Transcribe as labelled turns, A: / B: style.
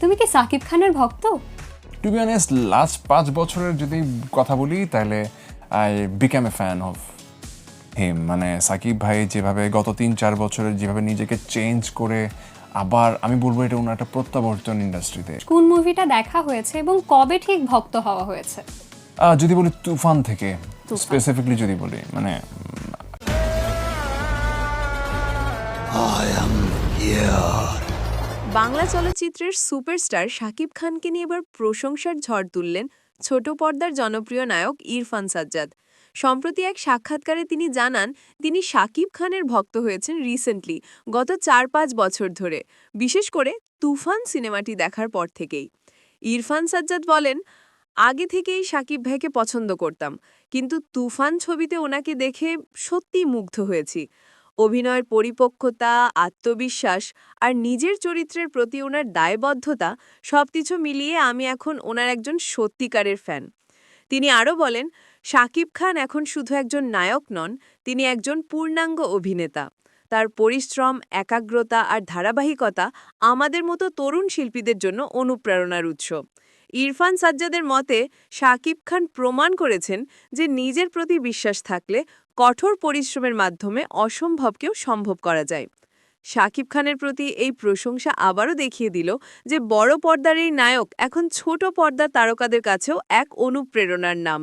A: তুমি কি সাকিব খানের ভক্ত?
B: টু বি অনেস্ট লাস্ট পাঁচ বছরের যদি কথা বলি তাহলে I become a fan of him মানে সাকিব ভাই যেভাবে গত তিন চার বছরের যেভাবে নিজেকে চেঞ্জ করে আবার আমি বলব এটা ওনার একটা প্রত্যাবর্তন ইন্ডাস্ট্রিতে
A: কোন মুভিটা দেখা হয়েছে এবং কবে ঠিক ভক্ত হওয়া হয়েছে?
B: যদি বলি তুফান থেকে। স্পেসিফিকলি যদি বলি মানে
C: বাংলা চলচ্চিত্রের সুপারস্টার শাকিব খানকে নিয়ে এবার প্রশংসার ঝড় তুললেন ছোট পর্দার জনপ্রিয় নায়ক ইরফান সাজ্জাদ। সম্প্রতি এক সাক্ষাৎকারে তিনি জানান, তিনি শাকিব খানের ভক্ত হয়েছেন রিসেন্টলি গত চার পাঁচ বছর ধরে, বিশেষ করে তুফান সিনেমাটি দেখার পর থেকেই। ইরফান সাজ্জাদ বলেন, আগে থেকেই শাকিব ভাইকে পছন্দ করতাম, কিন্তু তুফান ছবিতে ওনাকে দেখে সত্যিই মুগ্ধ হয়েছি। অভিনয়ের পরিপক্কতা, আত্মবিশ্বাস আর নিজের চরিত্রের প্রতি ওনার দায়বদ্ধতা সবকিছু মিলিয়ে আমি এখন ওনার একজন সত্যিকারের ফ্যান তিনি আরও বলেন, শাকিব খান এখন শুধু একজন নায়ক নন, তিনি একজন পূর্ণাঙ্গ অভিনেতা। তার পরিশ্রম, একাগ্রতা আর ধারাবাহিকতা আমাদের মতো তরুণ শিল্পীদের জন্য অনুপ্রেরণার উৎস। ইরফান সাজ্জাদের মতে, শাকিব খান প্রমাণ করেছেন যে নিজের প্রতি বিশ্বাস থাকলে কঠোর পরিশ্রমের মাধ্যমে অসম্ভবকেও সম্ভব করা যায়। শাকিব খানের প্রতি এই প্রশংসা আবারও দেখিয়ে দিল যে বড় পর্দার এই নায়ক এখন ছোট পর্দার তারকাদের কাছেও এক অনুপ্রেরণার নাম।